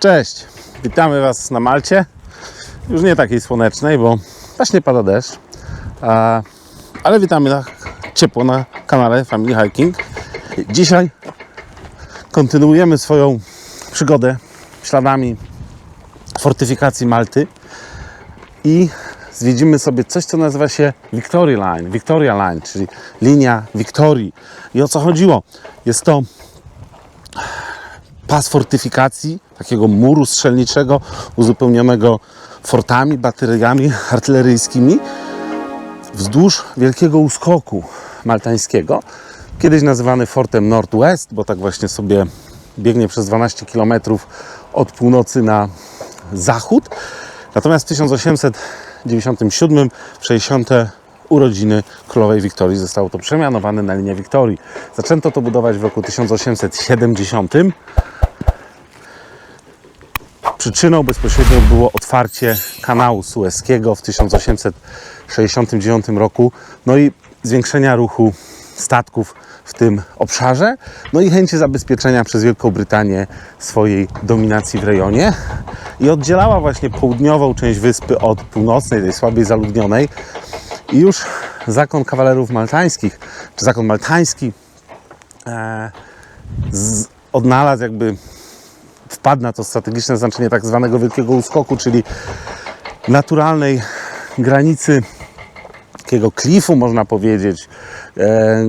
Cześć, witamy Was na Malcie. Już nie takiej słonecznej, bo właśnie pada deszcz. Ale witamy na ciepło na kanale Family Hiking. Dzisiaj kontynuujemy swoją przygodę śladami fortyfikacji Malty i zwiedzimy sobie coś, co nazywa się Victoria Line, Victoria Line, czyli linia Wiktorii. I o co chodziło? Jest to pas fortyfikacji, takiego muru strzelniczego uzupełnionego fortami, bateriami artyleryjskimi wzdłuż wielkiego uskoku maltańskiego, kiedyś nazywany Fortem Northwest, bo tak właśnie sobie biegnie przez 12 km od północy na zachód. Natomiast w 1897, w 60 urodziny królowej Wiktorii zostało to przemianowane na linię Wiktorii. Zaczęto to budować w roku 1870. Przyczyną bezpośrednią było otwarcie kanału sueskiego w 1869 roku, no i zwiększenia ruchu statków w tym obszarze, no i chęci zabezpieczenia przez Wielką Brytanię swojej dominacji w rejonie. I oddzielała właśnie południową część wyspy od północnej, tej słabiej zaludnionej. I już zakon kawalerów maltańskich, czy zakon maltański e, z, odnalazł jakby wpadł na to strategiczne znaczenie tak zwanego wielkiego uskoku, czyli naturalnej granicy takiego klifu, można powiedzieć, e,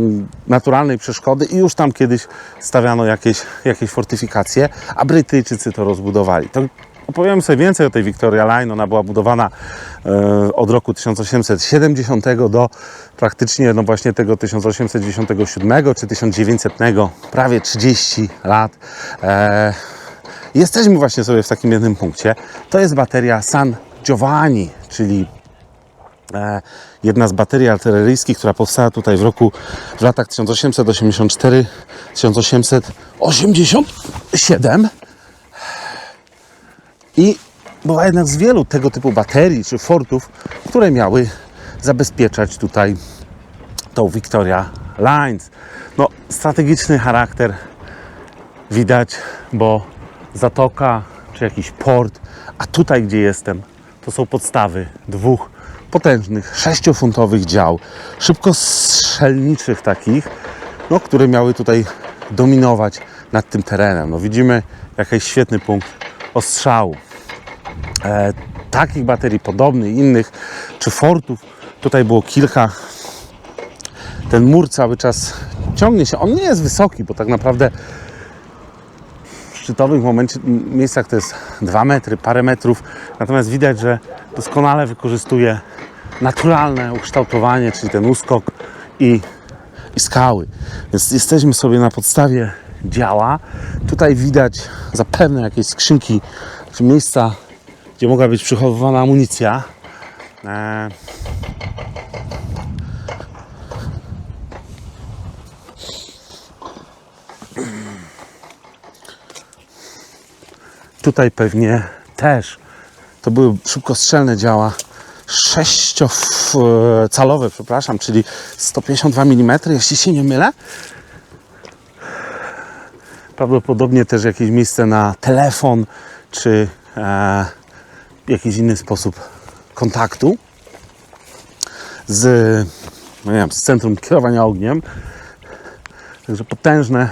naturalnej przeszkody i już tam kiedyś stawiano jakieś, jakieś fortyfikacje, a Brytyjczycy to rozbudowali. To opowiem sobie więcej o tej Victoria Line. Ona była budowana e, od roku 1870 do praktycznie no właśnie tego 1897 czy 1900, prawie 30 lat. E, Jesteśmy właśnie sobie w takim jednym punkcie. To jest bateria San Giovanni, czyli e, jedna z baterii artyleryjskich, która powstała tutaj w roku, w latach 1884-1887. I była jednak z wielu tego typu baterii czy fortów, które miały zabezpieczać tutaj tą Victoria Lines. No, strategiczny charakter widać, bo zatoka czy jakiś port, a tutaj, gdzie jestem, to są podstawy dwóch potężnych, sześciofuntowych dział, szybkostrzelniczych takich, no, które miały tutaj dominować nad tym terenem. No, widzimy jakiś świetny punkt ostrzału. E, takich baterii podobnych, innych, czy fortów, tutaj było kilka. Ten mur cały czas ciągnie się. On nie jest wysoki, bo tak naprawdę szczytowych momencie, miejscach to jest 2 metry, parę metrów. Natomiast widać, że doskonale wykorzystuje naturalne ukształtowanie, czyli ten uskok i, i skały. Więc jesteśmy sobie na podstawie działa. Tutaj widać zapewne jakieś skrzynki, czy miejsca, gdzie mogła być przechowywana amunicja. E, Tutaj pewnie też. To były szybkostrzelne działa sześciocalowe, przepraszam, czyli 152 mm, jeśli się nie mylę. Prawdopodobnie też jakieś miejsce na telefon, czy e, jakiś inny sposób kontaktu z, no nie wiem, z centrum kierowania ogniem. Także potężne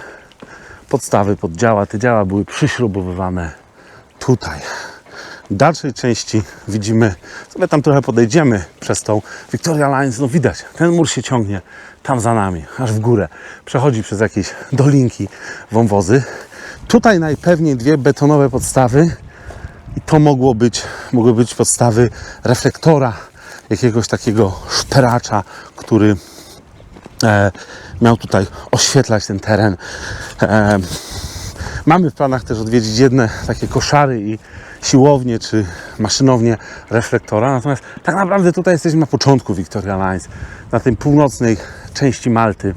podstawy pod działa. Te działa były przyśrubowywane tutaj. W dalszej części widzimy, sobie tam trochę podejdziemy przez tą Victoria Lines, no widać, ten mur się ciągnie tam za nami, aż w górę. Przechodzi przez jakieś dolinki, wąwozy. Tutaj najpewniej dwie betonowe podstawy i to mogło być, mogły być podstawy reflektora, jakiegoś takiego szperacza, który e, miał tutaj oświetlać ten teren. E, Mamy w planach też odwiedzić jedne takie koszary i siłownie czy maszynownie reflektora. Natomiast tak naprawdę tutaj jesteśmy na początku Victoria Lines, na tej północnej części Malty.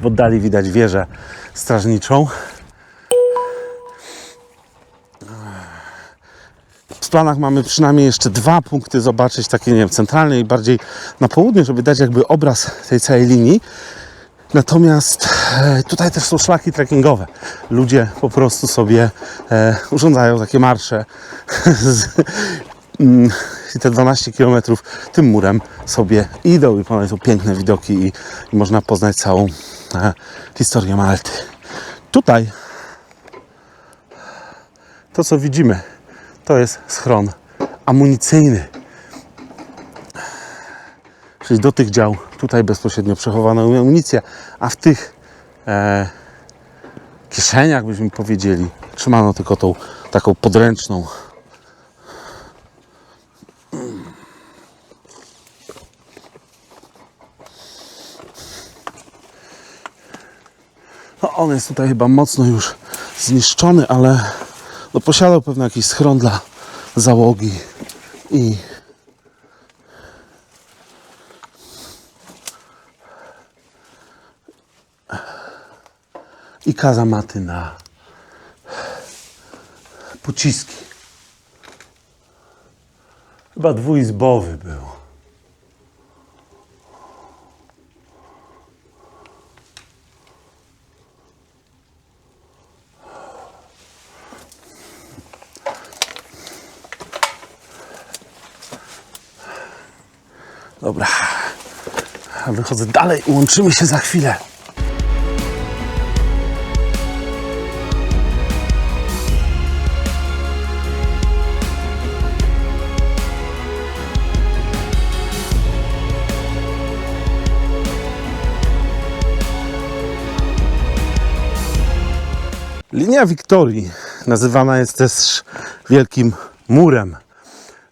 W oddali widać wieżę strażniczą. W planach mamy przynajmniej jeszcze dwa punkty zobaczyć, takie nie wiem, centralne i bardziej na południe, żeby dać jakby obraz tej całej linii. Natomiast E, Tutaj też są szlaki trekkingowe. Ludzie po prostu sobie e, urządzają takie marsze mm, i te 12 km tym murem sobie idą i są piękne widoki i, i można poznać całą e, historię Malty. Tutaj to co widzimy to jest schron amunicyjny. Czyli do tych dział tutaj bezpośrednio przechowano amunicję, a w tych e, kieszeniach, byśmy powiedzieli, trzymano tylko tą taką podręczną. No on jest tutaj chyba mocno już zniszczony, ale no posiadał pewnie jakiś schron dla załogi i i kazamaty na pociski. Chyba dwuizbowy był. Dobra. Wychodzę dalej, łączymy się za chwilę. Linia Wiktorii nazywana jest też Wielkim Murem.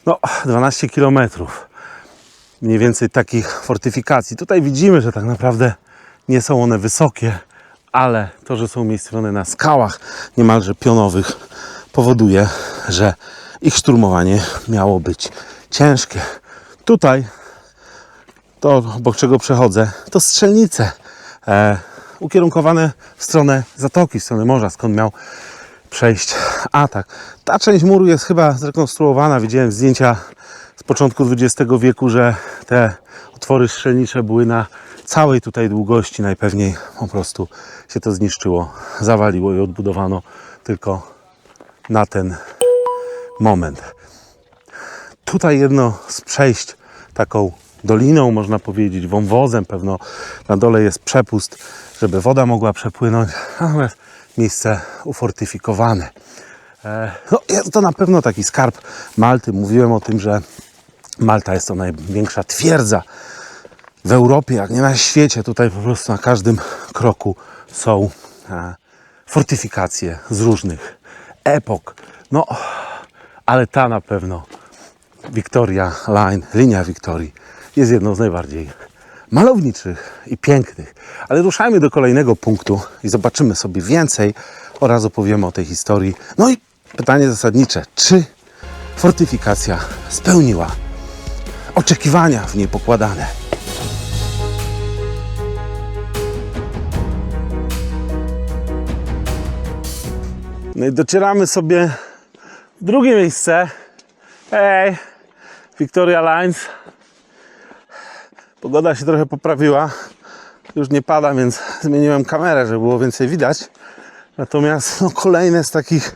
No, 12 kilometrów mniej więcej takich fortyfikacji. Tutaj widzimy, że tak naprawdę nie są one wysokie, ale to, że są umiejscowione na skałach niemalże pionowych, powoduje, że ich szturmowanie miało być ciężkie. Tutaj, to obok czego przechodzę, to strzelnice e, ukierunkowane w stronę zatoki, w stronę morza, skąd miał przejść atak. Ta część muru jest chyba zrekonstruowana. Widziałem zdjęcia z początku XX wieku, że te otwory strzelnicze były na całej tutaj długości. Najpewniej po prostu się to zniszczyło, zawaliło i odbudowano tylko na ten moment. Tutaj jedno z przejść taką doliną, można powiedzieć, wąwozem. Pewno na dole jest przepust, żeby woda mogła przepłynąć. Natomiast miejsce ufortyfikowane. E, No, jest to na pewno taki skarb Malty. Mówiłem o tym, że Malta jest to największa twierdza w Europie, jak nie na świecie. Tutaj po prostu na każdym kroku są e, fortyfikacje z różnych epok. No, ale ta na pewno Victoria Line, linia Wiktorii, jest jedną z najbardziej malowniczych i pięknych. Ale ruszajmy do kolejnego punktu i zobaczymy sobie więcej oraz opowiemy o tej historii. No i pytanie zasadnicze, czy fortyfikacja spełniła oczekiwania w niej pokładane? No i docieramy sobie w drugie miejsce. Hej, Victoria Lines. Pogoda się trochę poprawiła. Już nie pada, więc zmieniłem kamerę, żeby było więcej widać. Natomiast no, kolejne z takich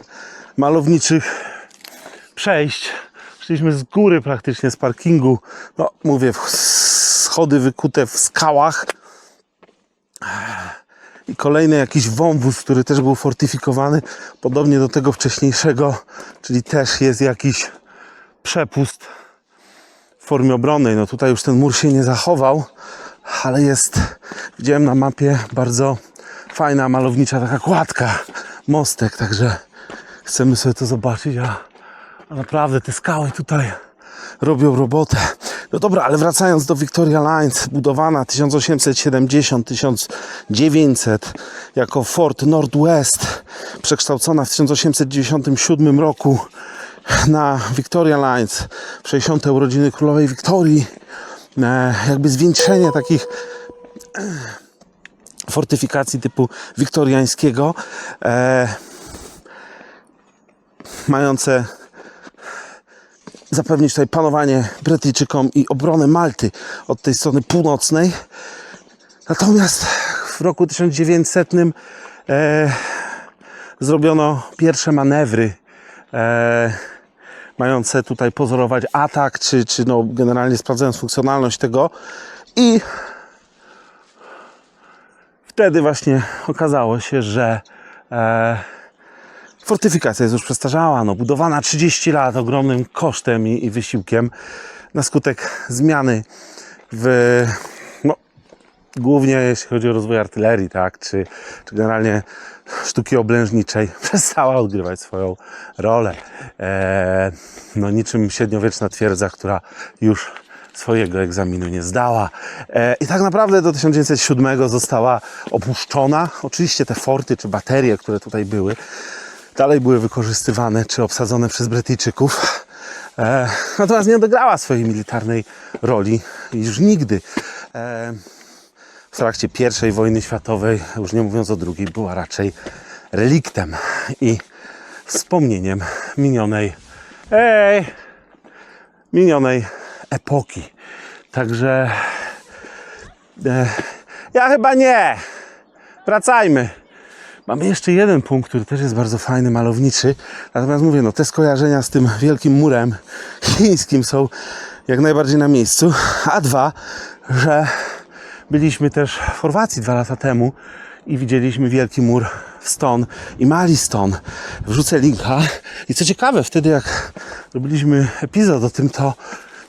malowniczych przejść. Szliśmy z góry praktycznie, z parkingu. No, mówię, schody wykute w skałach. I kolejny jakiś wąwóz, który też był fortyfikowany, podobnie do tego wcześniejszego, czyli też jest jakiś przepust formie obronnej. No tutaj już ten mur się nie zachował, ale jest, widziałem na mapie, bardzo fajna, malownicza taka kładka, mostek, także chcemy sobie to zobaczyć, a, a naprawdę te skały tutaj robią robotę. No dobra, ale wracając do Victoria Lines, budowana 1870-1900 jako Fort Northwest, przekształcona w 1897 roku na Victoria Lines w 60. urodziny królowej Wiktorii. E, jakby zwieńczenie takich e, fortyfikacji typu wiktoriańskiego, e, mające zapewnić tutaj panowanie Brytyjczykom i obronę Malty od tej strony północnej. Natomiast w roku 1900 e, zrobiono pierwsze manewry e, mające tutaj pozorować atak, czy, czy no generalnie sprawdzając funkcjonalność tego. I wtedy właśnie okazało się, że e, fortyfikacja jest już przestarzała, no, budowana 30 lat ogromnym kosztem i, i wysiłkiem na skutek zmiany w, głównie jeśli chodzi o rozwój artylerii, tak, czy, czy generalnie sztuki oblężniczej, przestała odgrywać swoją rolę. E, no niczym średniowieczna twierdza, która już swojego egzaminu nie zdała. E, I tak naprawdę do 1907 została opuszczona. Oczywiście te forty czy baterie, które tutaj były, dalej były wykorzystywane czy obsadzone przez Brytyjczyków. E, natomiast nie odegrała swojej militarnej roli już nigdy. E, w trakcie I wojny światowej, już nie mówiąc o drugiej, była raczej reliktem i wspomnieniem minionej, ej, minionej epoki. Także e, ja chyba nie. Wracajmy. Mamy jeszcze jeden punkt, który też jest bardzo fajny, malowniczy. Natomiast mówię, no te skojarzenia z tym wielkim murem chińskim są jak najbardziej na miejscu. A dwa, że byliśmy też w Chorwacji dwa lata temu i widzieliśmy wielki mur w Ston i Mali Ston. Wrzucę linka. I co ciekawe, wtedy jak robiliśmy epizod o tym, to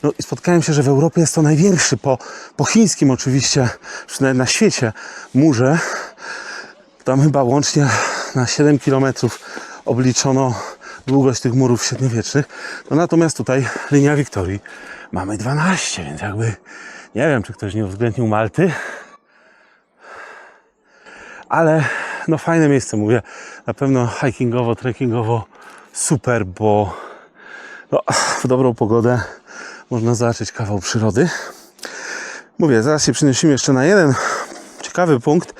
no, spotkałem się, że w Europie jest to największy, po, po chińskim oczywiście, przynajmniej na świecie, murze. Tam chyba łącznie na 7 km obliczono długość tych murów średniowiecznych. No natomiast tutaj linia Wiktorii mamy 12, więc jakby nie wiem, czy ktoś nie uwzględnił Malty. Ale no fajne miejsce, mówię. Na pewno hikingowo, trekkingowo super, bo no, w dobrą pogodę można zobaczyć kawał przyrody. Mówię, zaraz się przenosimy jeszcze na jeden ciekawy punkt,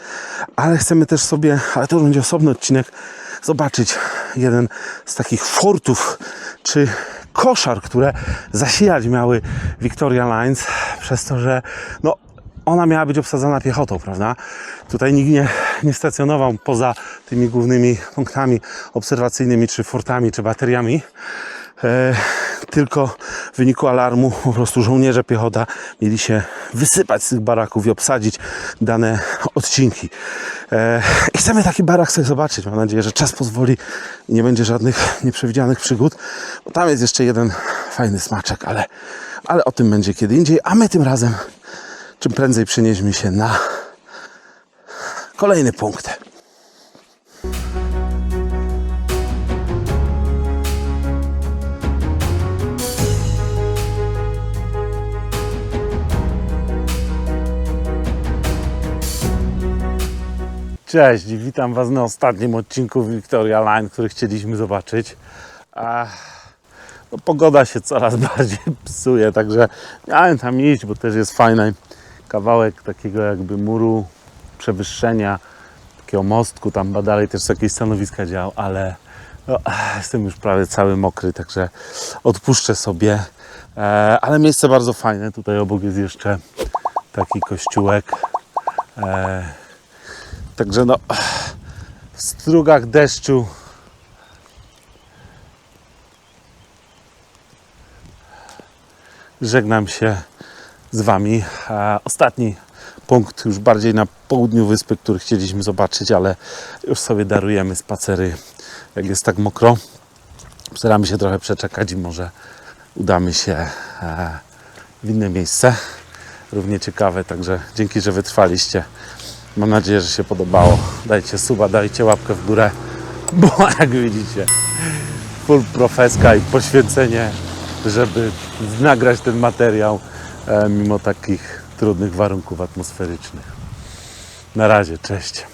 ale chcemy też sobie, ale to już będzie osobny odcinek, zobaczyć jeden z takich fortów, czy koszar, które zasilać miały Victoria Lines, przez to, że no, ona miała być obsadzana piechotą, prawda? Tutaj nikt nie, nie stacjonował poza tymi głównymi punktami obserwacyjnymi, czy fortami, czy bateriami. E, tylko w wyniku alarmu po prostu żołnierze piechota mieli się wysypać z tych baraków i obsadzić dane odcinki. E, I chcemy taki barak sobie zobaczyć. Mam nadzieję, że czas pozwoli i nie będzie żadnych nieprzewidzianych przygód, bo tam jest jeszcze jeden fajny smaczek, ale, ale o tym będzie kiedy indziej. A my tym razem czym prędzej przenieśmy się na kolejny punkt. Cześć, witam Was na ostatnim odcinku Victoria Line, który chcieliśmy zobaczyć. No, pogoda się coraz bardziej psuje, także miałem tam iść, bo też jest fajny kawałek takiego jakby muru, przewyższenia, takiego mostku, tam dalej też są jakieś stanowiska dział, ale no, jestem już prawie cały mokry, także odpuszczę sobie. E, ale miejsce bardzo fajne, tutaj obok jest jeszcze taki kościółek. E, Także no, w strugach deszczu żegnam się z Wami. Ostatni punkt już bardziej na południu wyspy, który chcieliśmy zobaczyć, ale już sobie darujemy spacery, jak jest tak mokro. Staramy się trochę przeczekać i może udamy się e, w inne miejsce. Równie ciekawe, także dzięki, że wytrwaliście. Mam nadzieję, że się podobało. Dajcie suba, dajcie łapkę w górę, bo jak widzicie, full profeska i poświęcenie, żeby nagrać ten materiał e, mimo takich trudnych warunków atmosferycznych. Na razie, cześć.